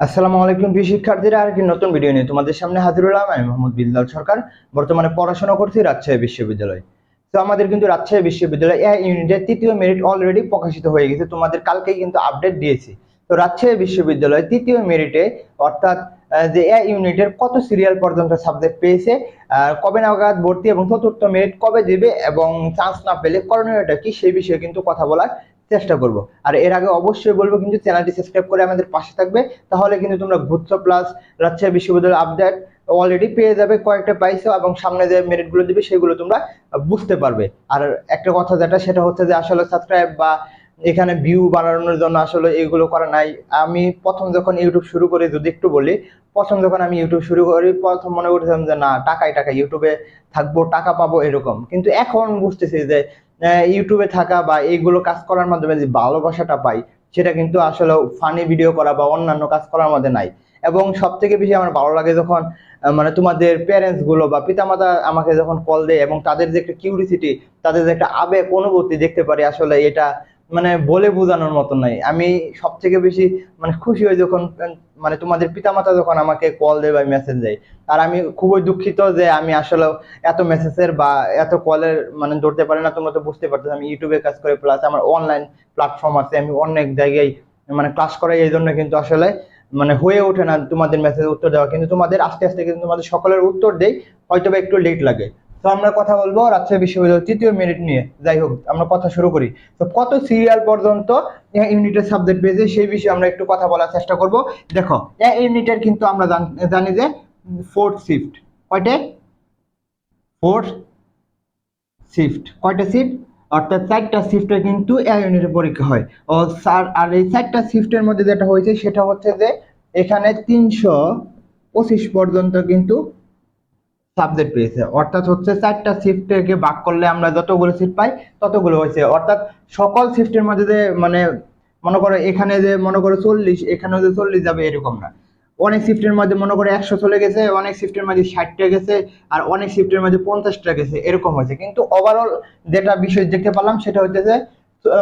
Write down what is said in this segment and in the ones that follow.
আসসালামু আলাইকুম প্রিয় শিক্ষার্থীরা, আর কি নতুন ভিডিও নিয়ে তোমাদের সামনে হাজির হলাম। আমি মোহাম্মদ বিল্লাল সরকার, বর্তমানে পড়াশোনা করছি রাজশাহী বিশ্ববিদ্যালয়। তো আমাদের কিন্তু রাজশাহী বিশ্ববিদ্যালয় এ ইউনিটের তৃতীয় মেরিট অলরেডি প্রকাশিত হয়ে গেছে। তোমাদের কালকেই কিন্তু আপডেট দিয়েছি। তো রাজশাহী বিশ্ববিদ্যালয় তৃতীয় মেরিটে অর্থাৎ যে এ ইউনিটের কত সিরিয়াল পর্যন্ত সাবজেক্ট পেয়েছে কবে নাগাদ ভর্তি এবং চতুর্থ মেরিট কবে দেবে এবং চান্স না পেলে করণীয়টা কি, সেই বিষয়ে কিন্তু কথা বলার চেষ্টা করব। আর এর আগে অবশ্যই বলব কিন্তু চ্যানেলটি সাবস্ক্রাইব করে আমাদের পাশে থাকবে, তাহলে কিন্তু তোমরা গুচ্ছ প্লাস রাজশাহী বিশ্ববিদ্যালয় আপডেট অলরেডি পেয়ে যাবে কয়েকটা পাইছো এবং সামনে যে মেরিটগুলো দিবে সেগুলো তোমরা বুঝতে পারবে। আর একটা কথা যেটা, সেটা হচ্ছে যে আসলে সাবস্ক্রাইব বা এখানে ভিউ বানানোর জন্য আসলে এগুলো করা নাই। আমি প্রথম যখন ইউটিউব শুরু করি, যদি একটু বলি, প্রথম যখন আমি ইউটিউব শুরু করি, প্রথম মনে করছিলাম যে না টাকায় টাকা ইউটিউবে থাকব, টাকা পাবো এরকম। কিন্তু এখন বুঝতেছি যে ইউটিউবে থাকা বা এইগুলো কাজ করার মাধ্যমে যে ভালোবাসাটা পাই, সেটা কিন্তু আসলে ফানি ভিডিও করা বা অন্যান্য কাজ করার মধ্যে নাই। এবং সব থেকে বেশি আমার ভালো লাগে যখন মানে তোমাদের প্যারেন্টসগুলো বা পিতামাতা আমাকে যখন কল দেয় এবং তাদের যে একটা কিউরিসিটি তাদের যে একটা আবেগ, অনুভূতি দেখতে পারি আসলে এটা মানে বলে বোঝানোর মতো নাই। আমি সব থেকে বেশি মানে খুশি হই যখন মানে তোমাদের পিতামাতা যখন আমাকে কল দেয় বা মেসেজ দেয়, আর আমি খুবই দুঃখিত যে আমি আসলে এত মেসেজের বা এত কলের মানে ধরতে পারি না, তোমরা তো বুঝতে পারছ আমি ইউটিউবে কাজ করে প্লাস আমার অনলাইন প্ল্যাটফর্ম আছে, আমি অনেক জায়গায় মানে ক্লাস করাই, এই জন্য কিন্তু আসলে মানে হয়ে ওঠে না তোমাদের মেসেজ উত্তর দেওয়া। কিন্তু তোমাদের আস্তে আস্তে কিন্তু তোমাদের সকলের উত্তর দেই হয়তো বা একটু লেট লাগে। তো আমরা কথা বলব রাজশাহী বিশ্ববিদ্যালয়ের তৃতীয় মেরিট নিয়ে। যাই হোক, আমরা কথা শুরু করি। তো কত সিরিয়াল পর্যন্ত ইউনিটের সাবজেক্ট পেয়েছে সেই বিষয়ে আমরা একটু কথা বলার চেষ্টা করব। দেখো ইউনিটের কিন্তু আমরা জান- জানি যে ফোর্থ শিফট কয়টে? ফোর্থ শিফট কয়টা শিফট অর্থাৎ চারটা শিফটে কিন্তু এ ইউনিটের পরীক্ষা হয়। ও, স্যার, আর এই চারটা শিফটের মধ্যে যেটা হয়েছে সেটা হচ্ছে যে এখানে তিনশো পঁচিশ পর্যন্ত কিন্তু সাবজেক্ট পেয়েছে। অর্থাৎ হচ্ছে চারটা শিফট থেকে ভাগ করলে আমরা যতগুলো শিফট পাই, ততগুলো হয়েছে। অর্থাৎ সকল শিফটের মধ্যে যে মানে মনে করো এখানে যে মনে করো চল্লিশ, এখানে যে চল্লিশ যাবে এরকম না। অনেক শিফটের মধ্যে মনে করো একশো চলে গেছে, অনেক শিফটের মধ্যে ষাটটা গেছে, আর অনেক শিফটের মধ্যে পঞ্চাশটা গেছে, এরকম হয়েছে। কিন্তু ওভারঅল যেটা বিষয় দেখতে পেলাম সেটা হচ্ছে যে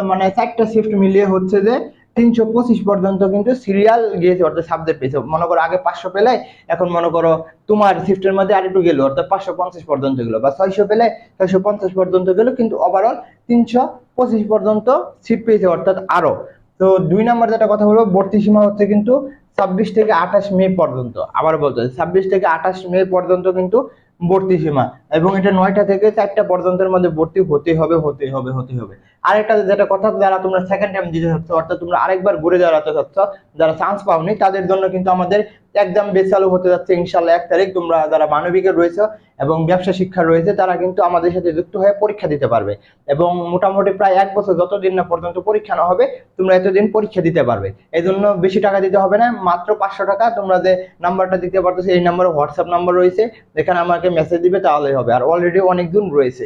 মানে চারটা শিফট মিলিয়ে হচ্ছে যে তিনশো পঁচিশ পর্যন্ত কিন্তু সিরিয়াল গিয়েছে অর্থাৎ সাবজেক্ট পেয়েছে। মনে করো আগে পাঁচশো পেলে এখন মনে করো তোমার শিফটের মধ্যে আরেকটু গেলো, অর্থাৎ পাঁচশো পঞ্চাশ পর্যন্ত গেলো, বা ছয়শো পেলে ছয়শো পঞ্চাশ পর্যন্ত গেলো, কিন্তু ওভারঅল তিনশো পঁচিশ পর্যন্ত সিট পেয়েছে, অর্থাৎ আরও তো দুই নাম্বার যেটা কথা বলব, ভর্তি সীমা হচ্ছে কিন্তু ছাব্বিশ থেকে আঠাশ মে পর্যন্ত। আবার বলতে ছাব্বিশ থেকে আঠাশ মে পর্যন্ত কিন্তু ভর্তি সীমা। এবং এটা নয়টা থেকে চারটা পর্যন্তের মধ্যে ভর্তি হতে হবে হতে হবে হতে হবে। আরেকটা যেটা কথা যারা তোমরা সেকেন্ড টাইম দিতে চাচ্ছ, অর্থাৎ তোমরা আরেকবার ঘুরে দাঁড়াতে চাচ্ছ, যারা চান্স পাওনি, তাদের জন্য কিন্তু আমাদের একদম বেশ চালু হতে যাচ্ছে ইনশাল্লাহ এক তারিখ তোমরা যারা মানবিকের রয়েছে এবং ব্যবসা শিক্ষা রয়েছে, তারা কিন্তু আমাদের সাথে যুক্ত হয়ে পরীক্ষা দিতে পারবে। এবং মোটামুটি প্রায় এক বছর যতদিন না পর্যন্ত পরীক্ষা না হবে, তোমরা এতদিন পরীক্ষা দিতে পারবে। এই জন্য বেশি টাকা দিতে হবে না, মাত্র পাঁচশো টাকা। তোমরা যে নাম্বারটা দিতে পারতেছো, এই নাম্বারে হোয়াটসঅ্যাপ নাম্বার রয়েছে এখানে আমাকে মেসেজ দিবে, তাহলেই হবে। আর অলরেডি অনেকজন রয়েছে।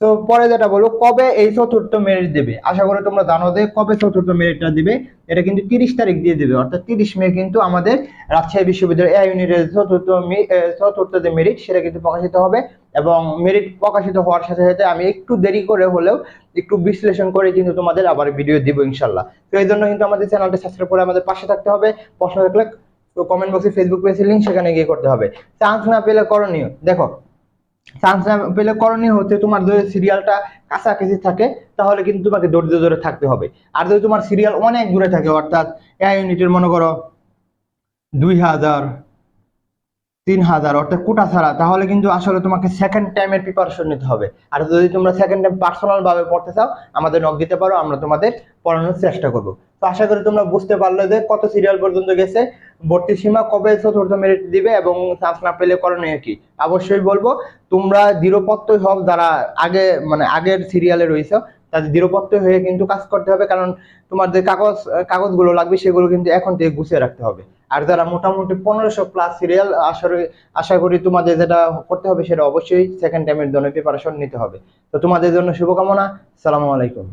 তো পরে যেটা বলো কবে এই চতুর্থ মেরিট দেবে? আশা করি তোমরা জানো যে কবে চতুর্থ মেরিটটা দিবে? এটা কিন্তু তিরিশ তারিখ দিয়ে দিবে। অর্থাৎ তিরিশ মে কিন্তু আমাদের রাজশাহী বিশ্ববিদ্যালয় এ ইউনিটের চতুর্থ চতুর্থ যে মেরিট সেটা কিন্তু প্রকাশিত হবে। এবং মেরিট প্রকাশিত হওয়ার সাথে সাথে আমি একটু দেরি করে হলেও একটু বিশ্লেষণ করে কিন্তু তোমাদের আবার ভিডিও দিব ইনশাল্লাহ। তো এই জন্য কিন্তু আমাদের চ্যানেলটা সাবস্ক্রাইব করে আমাদের পাশে থাকতে হবে। প্রশ্ন থাকলে তো কমেন্ট বক্সে ফেসবুক পেজের লিঙ্ক সেখানে গিয়ে করতে হবে। চান্স না পেলে করণীয়। দেখো চান্স না পেলে করণীয় হচ্ছে তোমার যদি সিরিয়ালটা কাছাকাছি থাকে, তাহলে কিন্তু তোমাকে ধৈর্য ধরে থাকতে হবে। আর যদি তোমার সিরিয়াল অনেক দূরে থাকে, অর্থাৎ এ ইউনিটের মনে করো দুই হাজার, তিন হাজার, অর্থাৎ কোটা ছাড়া, তাহলে কিন্তু আসলে তোমাকে সেকেন্ড টাইমের প্রিপারেশন নিতে হবে। আর যদি তোমরা সেকেন্ড টাইম পার্সোনাল ভাবে পড়তে চাও, আমাদের নক দিতে পারো, আমরা তোমাদের পড়ানোর চেষ্টা করব। তো আশা করি তোমরা বুঝতে পারলে যে কত সিরিয়াল পর্যন্ত গেছে ভর্তি সীমা কবে চতুর্থ মেরিট দিবে এবং চান্স না পেলে করণীয় কি? অবশ্যই বলব, তোমরা দৃঢ়পত্তই হোক যারা আগে মানে আগের সিরিয়ালে রয়েছে, তাদের দৃঢ়পত্তই হয়ে কিন্তু কাজ করতে হবে, কারণ তোমার যে কাগজ, কাগজগুলো লাগবে সেগুলো কিন্তু এখন থেকে গুছিয়ে রাখতে হবে। আর যারা মোটামুটি পনেরোশো প্লাস সিরিয়াল আশা আশা করি তোমাদের যেটা করতে হবে সেটা অবশ্যই সেকেন্ড টাইমের জন্য প্রিপারেশন নিতে হবে। তো তোমাদের জন্য শুভকামনা সালামু আলাইকুম।